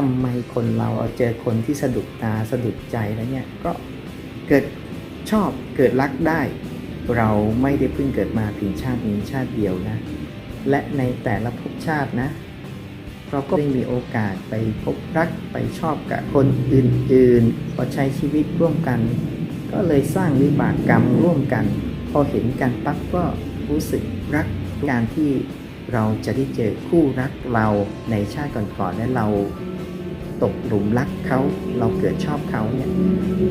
ทำไมคนเราเอาเจอคนที่สะดุดตาสะดุดใจแล้วเนี่ยก็เกิดชอบเกิดรักได้ เราไม่ได้เพิ่งเกิดมาเพียงชาตินี้ชาติเดียวนะ และในแต่ละภพชาตินะ เราก็ได้มีโอกาสไปพบรักไปชอบกับคนอื่นๆพอใช้ชีวิตร่วมกัน ก็เลยสร้างวิบากกรรมร่วมกัน พอเห็นกันปั๊บก็รู้สึกรักการที่เราจะได้เจอคู่รักเราในชาติก่อนๆและเรา ตกหลุมรักเขาเราเกิดชอบเขาเนี่ย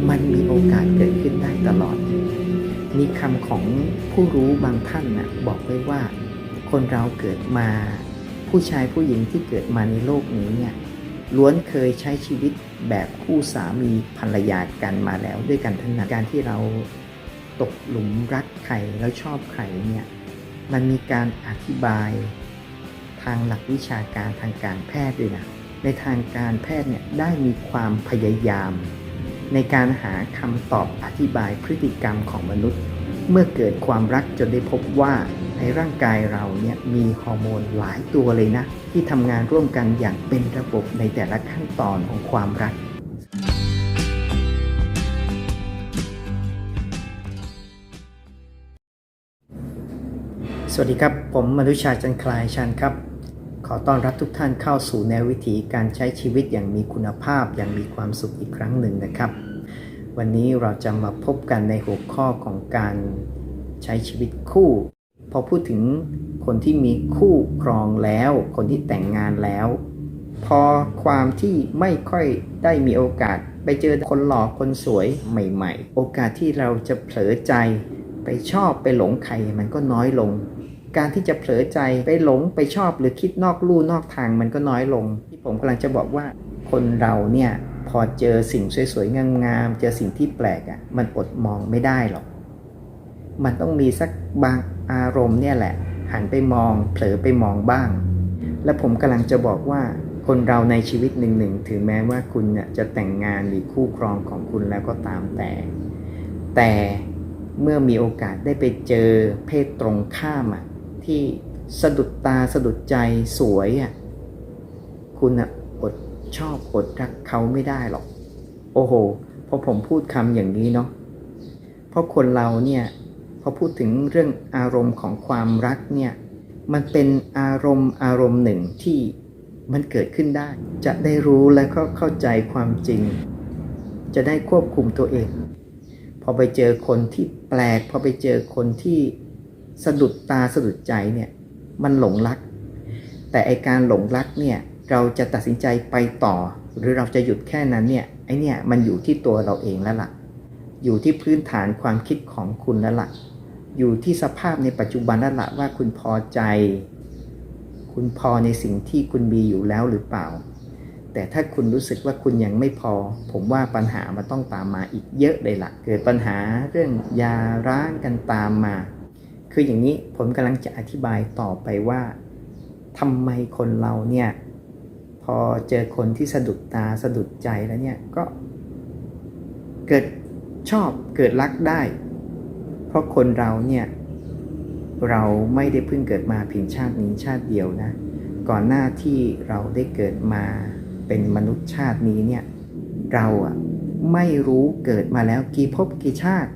มันมีโอกาสเกิดขึ้นได้ตลอด มีคำของผู้รู้บางท่านนะบอกไว้ว่า คนเราเกิดมาผู้ชายผู้หญิงที่เกิดมาในโลกนี้เนี่ยล้วนเคยใช้ชีวิตแบบคู่สามีภรรยากันมาแล้วด้วยกันทั้งนั้นการที่เราตกหลุมรักใครแล้วชอบใครเนี่ยมันมีการอธิบายทางหลักวิชาการทางการแพทย์ด้วยนะ ในทางการแพทย์เนี่ยได้มีความพยายาม ในการหาคำตอบอธิบายพฤติกรรมของมนุษย์ เมื่อเกิดความรักจนได้พบว่าในร่างกายเราเนี่ยมีฮอร์โมนหลายตัวเลยนะ ที่ทำงานร่วมกันอย่างเป็นระบบในแต่ละขั้นตอนของความรัก สวัสดีครับ ผมมนุชาจันคลายชันครับ ขอต้อนรับทุกท่านเข้าสู่แนววิถีการใช้ชีวิตอย่างมีคุณภาพอย่างมีความสุขอีกครั้งหนึ่งนะครับ วันนี้เราจะมาพบกันในหัวข้อของการใช้ชีวิตคู่ พอพูดถึงคนที่มีคู่ครองแล้ว คนที่แต่งงานแล้ว พอความที่ไม่ค่อยได้มีโอกาส ไปเจอคนหล่อคนสวยใหม่ ๆ โอกาสที่เราจะเผลอใจไปชอบไปหลงใครมันก็น้อยลง การที่จะเผลอใจไปหลงไปชอบหรือคิดนอกลู่นอกทางมันก็น้อยลง ที่ผมกำลังจะบอกว่าคนเราเนี่ยพอเจอสิ่งสวยๆงามๆเจอสิ่งที่แปลกอะ่ะมันอดมองไม่ได้หรอก มันต้องมีสักบางอารมณ์เนี่ยแหละ หันไปมอง เผลอไปมองบ้าง และผมกำลังจะบอกว่าคนเราในชีวิตหนึ่งหนึ่งถึงแม้ว่าคุณเนี่ยจะแต่งงานหรือคู่ครองของคุณแล้วก็ตามแต่ แต่เมื่อมีโอกาสได้ไปเจอเพศตรงข้ามอะ ที่สะดุดตาสะดุดใจสวยอะคุณอะอดชอบอดรักเขาไม่ได้หรอก โอ้โหพอผมพูดคำอย่างนี้เนาะเพราะคนเราเนี่ยพอพูดถึงเรื่องอารมณ์ของความรักเนี่ยมันเป็นอารมณ์อารมณ์หนึ่งที่มันเกิดขึ้นได้ จะได้รู้และก็เข้าใจความจริง จะได้ควบคุมตัวเอง พอไปเจอคนที่แปลก พอไปเจอคนที่ สะดุดตาสะดุดใจเนี่ยมันหลงรัก แต่ไอการหลงรักเนี่ยเราจะตัดสินใจไปต่อ หรือเราจะหยุดแค่นั้นเนี่ยไอเนี่ยมันอยู่ที่ตัวเราเองแล้วล่ะ อยู่ที่พื้นฐานความคิดของคุณแล้วล่ะ อยู่ที่สภาพในปัจจุบันแล้วล่ะว่าคุณพอใจ คุณพอในสิ่งที่คุณมีอยู่แล้วหรือเปล่า แต่ถ้าคุณรู้สึกว่าคุณยังไม่พอ ผมว่าปัญหามันต้องตามมาอีกเยอะเลยล่ะ เกิดปัญหาเรื่องยาร้างกันตามมา คืออย่างนี้ผมกำลังจะอธิบายต่อไปว่าทำไมคนเราเนี่ยพอเจอคนที่สะดุดตาสะดุดใจแล้วเนี่ยก็เกิดชอบเกิดรักได้ เพราะคนเราเนี่ยเราไม่ได้เพิ่งเกิดมาเพียงชาตินี้ชาติเดียวนะ ก่อนหน้าที่เราได้เกิดมาเป็นมนุษย์ชาตินี้เนี่ยเราอะไม่รู้เกิดมาแล้วกี่ภพกี่ชาติ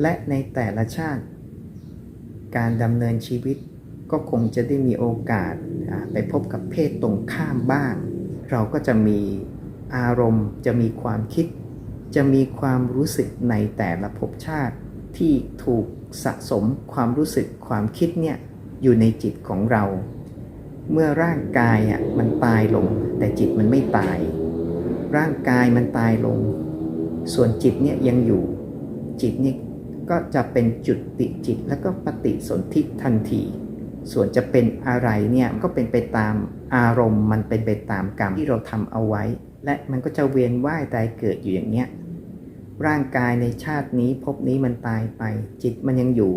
และในแต่ละชาติ การดำเนินชีวิต ก็คงจะได้มีโอกาสไปพบกับเพศตรงข้ามบ้าง เราก็จะมีอารมณ์ จะมีความคิด จะมีความรู้สึกในแต่ละภพชาติที่ถูกสะสมความรู้สึกความคิดเนี่ยอยู่ในจิตของเรา เมื่อร่างกายอะมันตายลง แต่จิตมันไม่ตาย ร่างกายมันตายลง ส่วนจิตเนี่ยยังอยู่จิตเนี่ย ก็จะเป็นจุดติจิต แล้วก็ปฏิสนธิทันที ส่วนจะเป็นอะไรเนี่ยก็เป็นไปตามอารมณ์ มันเป็นไปตามกรรมที่เราทำเอาไว้ และมันก็จะเวียนว่ายตายเกิดอยู่อย่างเนี้ยร่างกายในชาตินี้ภพนี้มันตายไป จิตมันยังอยู่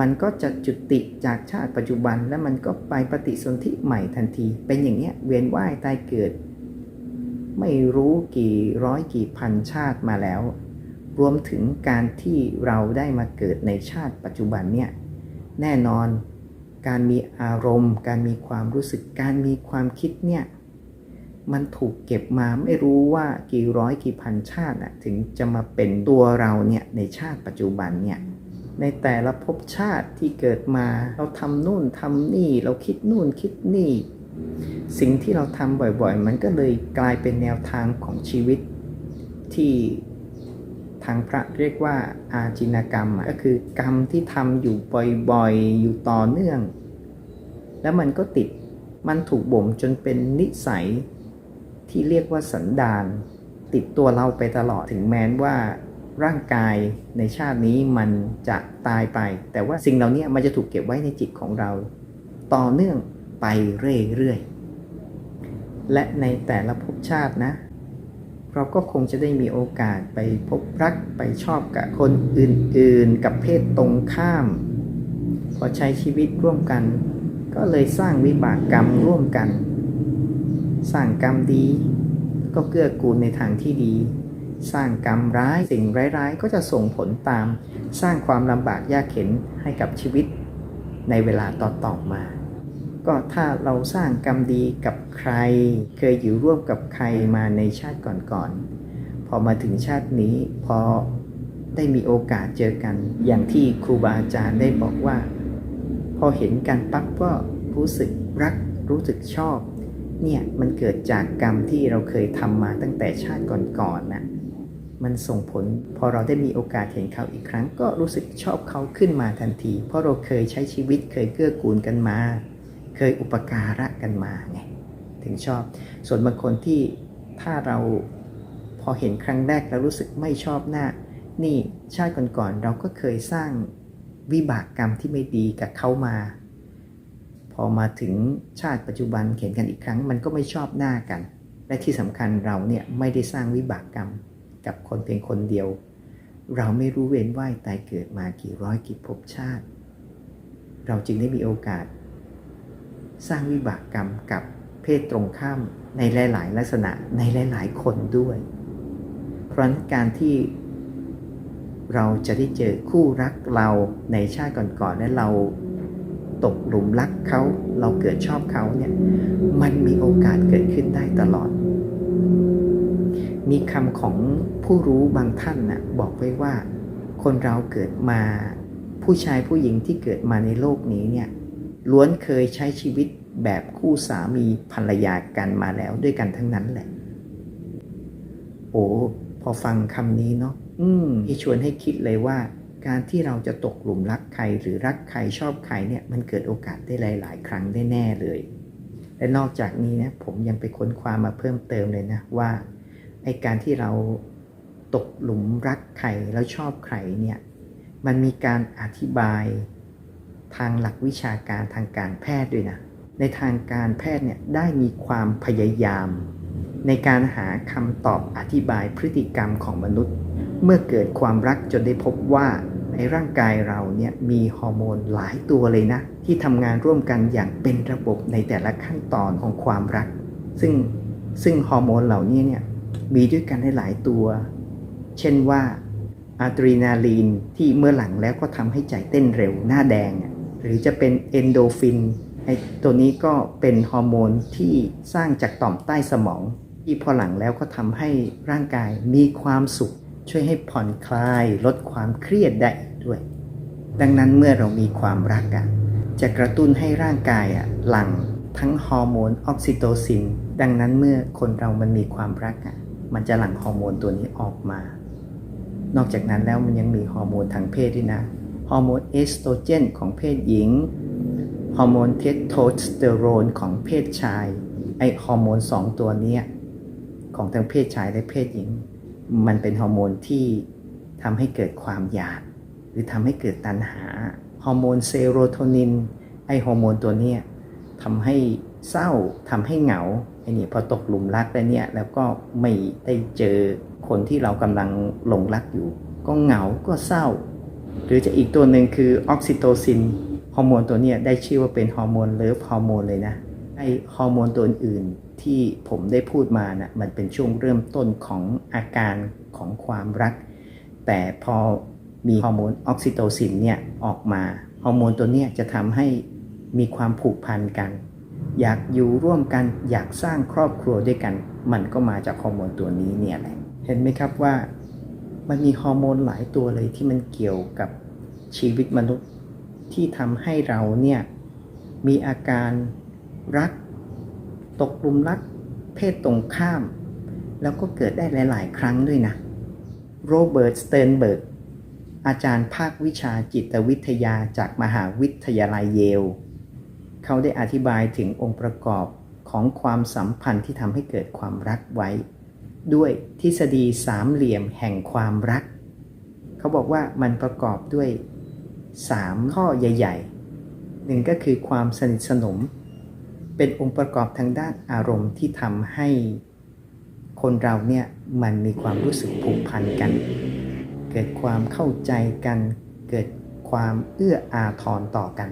มันก็จะจุติจากชาติปัจจุบันแล้วมันก็ไปปฏิสนธิใหม่ทันที เป็นอย่างเนี้ยเวียนว่ายตายเกิด ไม่รู้กี่ร้อยกี่พันชาติมาแล้ว รวมถึงการที่เราได้มาเกิดในชาติปัจจุบันเนี่ยแน่นอนการมีอารมณ์ การมีความรู้สึกการมีความคิดเนี่ยมันถูกเก็บมาไม่รู้ว่ากี่ร้อยกี่พันชาตินะถึงจะมาเป็นตัวเราเนี่ยในชาติปัจจุบันเนี่ยในแต่ละภพชาติที่เกิดมาเราทำนู่นทำนี่ เราคิดนู่นคิดนี่ สิ่งที่เราทำบ่อยๆ มันก็เลยกลายเป็นแนวทางของชีวิตที่ ทางพระเรียกว่าอาจินกรรมก็คือกรรมที่ทำอยู่บ่อยๆ อยู่ต่อเนื่อง แล้วมันก็ติดมันถูกบ่มจนเป็นนิสัยที่เรียกว่าสันดาน ติดตัวเราไปตลอดถึงแม้ว่าร่างกายในชาตินี้มันจะตายไป แต่ว่าสิ่งเหล่านี้มันจะถูกเก็บไว้ในจิตของเรา ต่อเนื่องไปเรื่อยๆและในแต่ละภพชาตินะ เราก็คงจะได้มีโอกาสไปพบรักไปชอบกับคนอื่นๆ กับเพศตรงข้าม พอใช้ชีวิตร่วมกัน ก็เลยสร้างวิบากกรรมร่วมกัน สร้างกรรมดี ก็เกื้อกูลในทางที่ดี สร้างกรรมร้ายสิ่งร้ายๆ ก็จะส่งผลตาม สร้างความลำบากยากเข็นให้กับชีวิตในเวลาต่อๆมา ก็ถ้าเราสร้างกรรมดีกับใคร เคยอยู่ร่วมกับใครมาในชาติก่อนๆพอมาถึงชาตินี้พอได้มีโอกาสเจอกัน อย่างที่ครูบาอาจารย์ได้บอกว่า พอเห็นกันปั๊บก็รู้สึกรักรู้สึกชอบ เนี่ยมันเกิดจากกรรมที่เราเคยทำมาตั้งแต่ชาติก่อนๆนะมันส่งผล พอเราได้มีโอกาสเห็นเขาอีกครั้ง ก็รู้สึกชอบเขาขึ้นมาทันที เพราะเราเคยใช้ชีวิตเคยเกื้อกูลกันมา เคยอุปการะกันมาไงถึงชอบ ส่วนบางคนที่ถ้าเราพอเห็นครั้งแรกแล้วรู้สึกไม่ชอบหน้า นี่ชาติก่อนๆเราก็เคยสร้างวิบากกรรมที่ไม่ดีกับเขามา พอมาถึงชาติปัจจุบันเห็นกันอีกครั้ง มันก็ไม่ชอบหน้ากัน และที่สำคัญเราเนี่ยไม่ได้สร้างวิบากกรรมกับคนเพียงคนเดียว เราไม่รู้เว้นว่ายตายเกิดมากี่ร้อยกี่ภพชาติ เราจึงได้มีโอกาส สร้างวิบากกรรมกับเพศตรงข้ามในหลาย ๆ ลักษณะในหลาย ๆ คนด้วย เพราะนั้นการที่เราจะได้เจอคู่รักเราในชาติก่อนๆและเราตกหลุมรักเขาเราเกิดชอบเขาเนี่ยมันมีโอกาสเกิดขึ้นได้ตลอด มีคำของผู้รู้บางท่านนะ่ะบอกไว้ว่า คนเราเกิดมาผู้ชายผู้หญิงที่เกิดมาในโลกนี้เนี่ย ล้วนเคยใช้ชีวิตแบบคู่สามีภรรยากันมาแล้วด้วยกันทั้งนั้นแหละ โอ้พอฟังคำนี้เนาะอืมที่ชวนให้คิดเลยว่า การที่เราจะตกหลุมรักใครหรือรักใครชอบใครเนี่ยมันเกิดโอกาสได้หลาย ๆ ครั้งได้แน่เลย และนอกจากนี้นะผมยังไปค้นคว้ามาเพิ่มเติมเลยนะว่าไอการที่เราตกหลุมรักใครแล้วชอบใครเนี่ยมันมีการอธิบาย ทางหลักวิชาการทางการแพทย์ด้วยนะ ในทางการแพทย์เนี่ยได้มีความพยายาม ในการหาคำตอบอธิบายพฤติกรรมของมนุษย์ เมื่อเกิดความรักจนได้พบว่าในร่างกายเราเนี่ยมีฮอร์โมนหลายตัวเลยนะ ที่ทำงานร่วมกันอย่างเป็นระบบในแต่ละขั้นตอนของความรัก ซึ่งซึ่งฮอร์โมนเหล่านี้เนี่ยมีด้วยกันได้หลายตัว เช่นว่าอะดรีนาลีนที่เมื่อหลังแล้วก็ทำให้ใจเต้นเร็วหน้าแดง หรือจะเป็นเอนโดฟินไอตัวนี้ก็เป็นฮอร์โมนที่สร้างจากต่อมใต้สมอง ที่พอหลังแล้วก็ทำให้ร่างกายมีความสุข ช่วยให้ผ่อนคลายลดความเครียดได้ด้วย ดังนั้นเมื่อเรามีความรักอะจะกระตุ้นให้ร่างกายอะหลั่งทั้งฮอร์โมนออกซิโตซิน ดังนั้นเมื่อคนเรามันมีความรักอะมันจะหลั่งฮอร์โมนตัวนี้ออกมา นอกจากนั้นแล้วมันยังมีฮอร์โมนทางเพศด้วยนะ ฮอร์โมนเอสโตรเจนของเพศหญิง ฮอร์โมนเทสโทสเตอโรนของเพศชาย ไอฮอร์โมนสองตัวนี้ของทั้งเพศชายและเพศหญิง มันเป็นฮอร์โมนที่ทำให้เกิดความอยาก หรือทำให้เกิดตัณหา ฮอร์โมนเซโรโทนิน ไอฮอร์โมนตัวนี้ทำให้เศร้าทำให้เหงาไอ้นี่พอตกหลุมรักแล้วเนี่ยแล้วก็ไม่ได้เจอคนที่เรากำลังหลงรักอยู่ ก็เหงาก็เศร้า หรือจะอีกตัวหนึ่งคือออกซิโตซินฮอร์โมนตัวนี้ได้ชื่อว่าเป็นฮอร์โมนเลิฟฮอร์โมนเลยนะไอฮอร์โมนตัวอื่นที่ผมได้พูดมานะ่ะมันเป็นช่วงเริ่มต้นของอาการของความรัก แต่พอมีฮอร์โมนออกซิโตซินเนี่ยออกมาฮอร์โมนตัวนี้จะทำให้มีความผูกพันกัน อยากอยู่ร่วมกันอยากสร้างครอบครัวด้วยกัน มันก็มาจากฮอร์โมนตัวนี้เนี่ยแหละเห็นไหมครับว่า มันมีฮอร์โมนหลายตัวเลยที่มันเกี่ยวกับชีวิตมนุษย์ที่ทำให้เราเนี่ยมีอาการรัก ตกลุมรัก เพศตรงข้าม แล้วก็เกิดได้หลาย ๆ ครั้งด้วยนะ โรเบิร์ต สเตนเบิร์ก อาจารย์ภาควิชาจิตวิทยาจากมหาวิทยาลัยเยล เขาได้อธิบายถึงองค์ประกอบของความสัมพันธ์ที่ทำให้เกิดความรักไว้ ด้วยทฤษฎีสามเหลี่ยมแห่งความรัก เขาบอกว่ามันประกอบด้วย 3 ข้อใหญ่ๆหนึ่งก็คือความสนิทสนม เป็นองค์ประกอบทางด้านอารมณ์ที่ทำให้คนเราเนี่ยมันมีความรู้สึกผูกพันกัน เกิดความเข้าใจกัน เกิดความเอื้ออาทรต่อกัน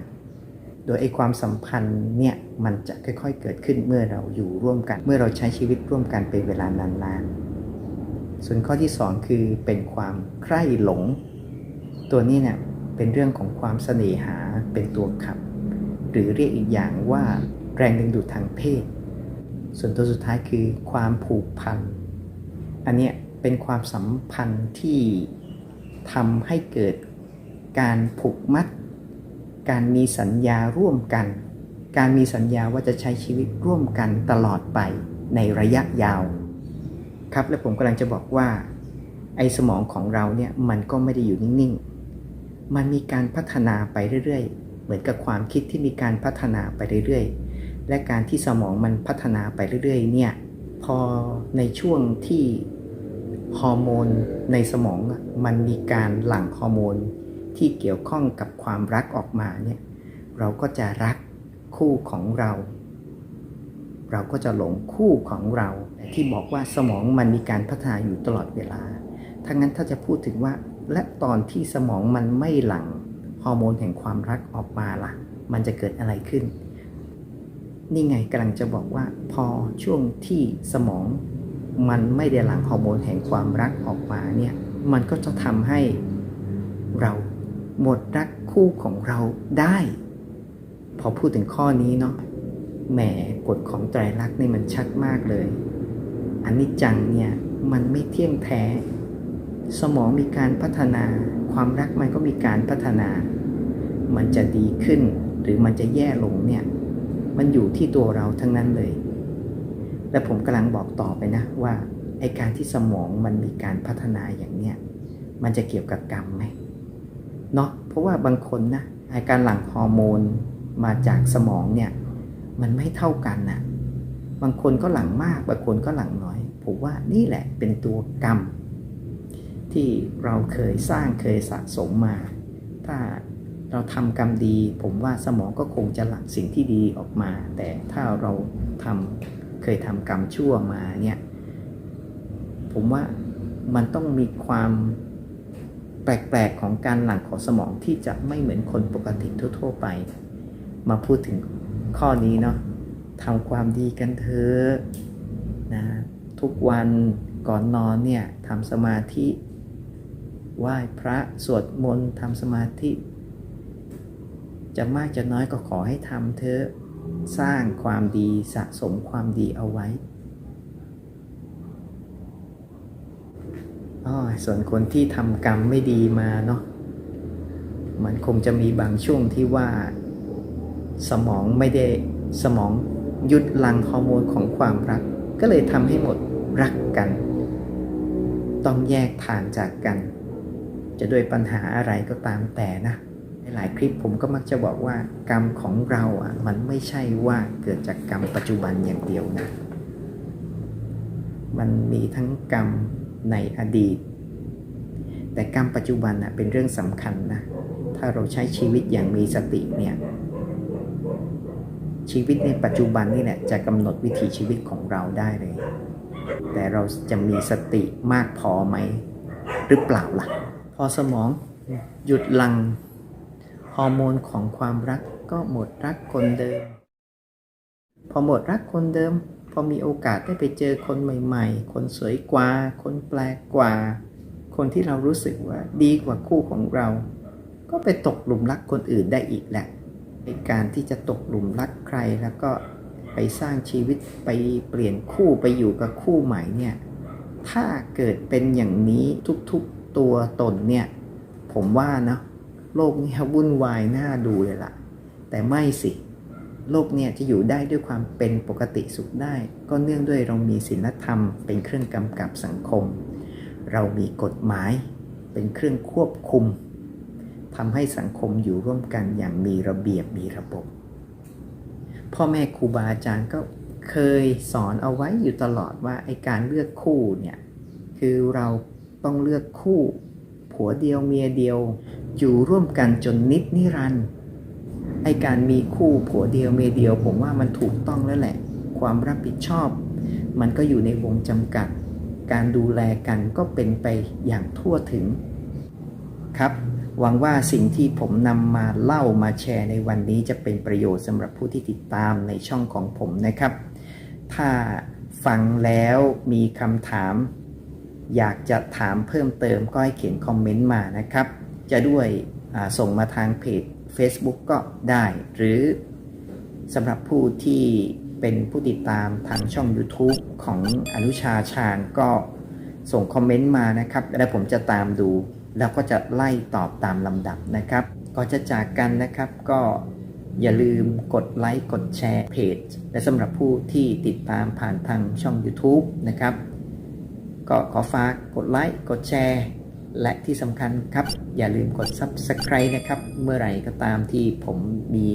โดยไอ้ความสัมพันธ์เนี่ยมันจะค่อยๆเกิดขึ้นเมื่อเราอยู่ร่วมกัน เมื่อเราใช้ชีวิตร่วมกันเป็นเวลานานๆ ส่วนข้อที่ 2 คือเป็นความใคร่หลง ตัวนี้เนี่ยเป็นเรื่องของความเสน่หาเป็นตัวขับ หรือเรียกอีกอย่างว่าแรงดึงดูดทางเพศ ส่วนตัวสุดท้ายคือความผูกพัน อันเนี้ยเป็นความสัมพันธ์ที่ทำให้เกิดการผูกมัด การมีสัญญาร่วมกัน การมีสัญญาว่าจะใช้ชีวิตร่วมกันตลอดไปในระยะยาว ครับและผมกำลังจะบอกว่า ไอ้สมองของเราเนี่ยมันก็ไม่ได้อยู่นิ่งๆ มันมีการพัฒนาไปเรื่อยๆ เหมือนกับความคิดที่มีการพัฒนาไปเรื่อยๆ และการที่สมองมันพัฒนาไปเรื่อยๆ เนี่ยพอในช่วงที่ฮอร์โมนในสมองมันมีการหลั่งฮอร์โมน ที่เกี่ยวข้องกับความรักออกมาเนี่ยเราก็จะรักคู่ของเรา เราก็จะหลงคู่ของเราที่บอกว่าสมองมันมีการพัฒนาอยู่ตลอดเวลาถ้างั้นถ้าจะพูดถึงว่า และตอนที่สมองมันไม่หลั่งฮอร์โมนแห่งความรักออกมาล่ะ มันจะเกิดอะไรขึ้น นี่ไงกำลังจะบอกว่า พอช่วงที่สมองมันไม่ได้หลั่งฮอร์โมนแห่งความรักออกมาเนี่ย มันก็จะทำให้เรา หมดรักคู่ของเราได้ พอพูดถึงข้อนี้เนาะแหมกฎของไตรลักษณ์นี่มันชัดมากเลยอันนี้จังเนี่ยมันไม่เที่ยงแท้ สมองมีการพัฒนา ความรักมันก็มีการพัฒนา มันจะดีขึ้น หรือมันจะแย่ลงเนี่ย มันอยู่ที่ตัวเราทั้งนั้นเลย และผมกำลังบอกต่อไปนะว่าไอการที่สมองมันมีการพัฒนาอย่างเนี้ยมันจะเกี่ยวกับกรรมไหม เนาะเพราะว่าบางคนนะไอการหลั่งฮอร์โมนมาจากสมองเนี่ยมันไม่เท่ากันนะบางคนก็หลั่งมาก บางคนก็หลั่งน้อย ผมว่านี่แหละเป็นตัวกรรม ที่เราเคยสร้างเคยสะสมมา ถ้าเราทำกรรมดี ผมว่าสมองก็คงจะหลั่งสิ่งที่ดีออกมา แต่ถ้าเราทำเคยทำกรรมชั่วมาเนี่ยผมว่ามันต้องมีความ แปลกๆของการหลั่งของสมองที่จะไม่เหมือนคนปกติทั่ว ๆ ไป มาพูดถึงข้อนี้เนาะทำความดีกันเถอะนะทุกวันก่อนนอนเนี่ยทำสมาธิไหว้พระสวดมนต์ทำสมาธิ จะมากจะน้อยก็ขอให้ทำเถอะสร้างความดีสะสมความดีเอาไว้อ๋อ ส่วนคนที่ทำกรรมไม่ดีมาเนาะมันคงจะมีบางช่วงที่ว่าสมองไม่ได้สมองหยุดลังฮอร์โมนของความรัก ก็เลยทำให้หมดรักกัน ต้องแยกทางจากกัน จะด้วยปัญหาอะไรก็ตามแต่นะในหลายคลิปผมก็มักจะบอกว่ากรรมของเราอะมันไม่ใช่ว่าเกิดจากกรรมปัจจุบันอย่างเดียวนะ มันมีทั้งกรรม ในอดีต แต่กรรมปัจจุบันนะเป็นเรื่องสำคัญนะ ถ้าเราใช้ชีวิตอย่างมีสติเนี่ย ชีวิตในปัจจุบันนี่แหละจะกำหนดวิถีชีวิตของเราได้เลย แต่เราจะมีสติมากพอไหม หรือเปล่าล่ะ พอสมองหยุดหลังฮอร์โมนของความรักก็หมดรักคนเดิม พอหมดรักคนเดิม พอมีโอกาสได้ไปเจอคนใหม่ๆ คนสวยกว่า คนแปลกกว่า คนที่เรารู้สึกว่าดีกว่าคู่ของเรา ก็ไปตกหลุมรักคนอื่นได้อีกแหละในการที่จะตกหลุมรักใครแล้วก็ไปสร้างชีวิตไปเปลี่ยนคู่ไปอยู่กับคู่ใหม่เนี่ย ถ้าเกิดเป็นอย่างนี้ทุกๆตัวตนเนี่ย ผมว่านะโลกนี้วุ่นวายน่าดูเลยล่ะ แต่ไม่สิ โลกเนี่ยจะอยู่ได้ด้วยความเป็นปกติสุขได้ ก็เนื่องด้วยเรามีศีลธรรม เป็นเครื่องกำกับสังคม เรามีกฎหมาย เป็นเครื่องควบคุมทำให้สังคมอยู่ร่วมกันอย่างมีระเบียบมีระบบ พ่อแม่ครูบาอาจารย์ก็เคยสอนเอาไว้อยู่ตลอดว่าไอการเลือกคู่เนี่ยคือเราต้องเลือกคู่ ผัวเดียวเมียเดียว อยู่ร่วมกันจนนิดนิรันดร์ ไอการมีคู่ผัวเดียวเมียเดียว ผมว่ามันถูกต้องแล้วแหละ ความรับผิดชอบ มันก็อยู่ในวงจำกัด การดูแลกันก็เป็นไปอย่างทั่วถึง ครับหวังว่าสิ่งที่ผมนำมาเล่ามาแชร์ในวันนี้จะเป็นประโยชน์สำหรับผู้ที่ติดตามในช่องของผมนะครับ ถ้าฟังแล้วมีคำถาม อยากจะถามเพิ่มเติมก็ให้เขียนคอมเมนต์มานะครับ จะด้วยส่งมาทางเพจ Facebook ก็ได้ หรือสำหรับผู้ที่เป็นผู้ติดตามทางช่อง YouTube ของอนุชาชาญก็ส่งคอมเมนต์มานะครับ แล้วผมจะตามดู แล้วก็จะไล่ตอบตามลำดับนะครับก่อนจะจากกันนะครับก็อย่าลืมกดไลค์กดแชร์เพจ และสำหรับผู้ที่ติดตามผ่านทางช่อง YouTube นะครับ ก็ขอฝากกดไลค์กดแชร์ และที่สำคัญครับ อย่าลืมกด Subscribe นะครับ เมื่อไหร่ก็ตามที่ผมมี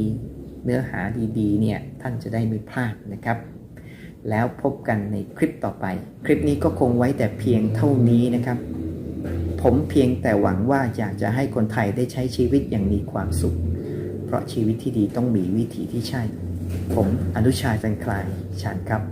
เนื้อหาดีๆ เนี่ย ท่านจะได้ไม่พลาดนะครับ แล้วพบกันในคลิปต่อไป คลิปนี้ก็คงไว้แต่เพียงเท่านี้นะครับ ผมเพียงแต่หวังว่าอยากจะให้คนไทยได้ใช้ชีวิตอย่างมีความสุข เพราะชีวิตที่ดีต้องมีวิถีที่ใช่ ผมอนุชาจันคลายชานครับ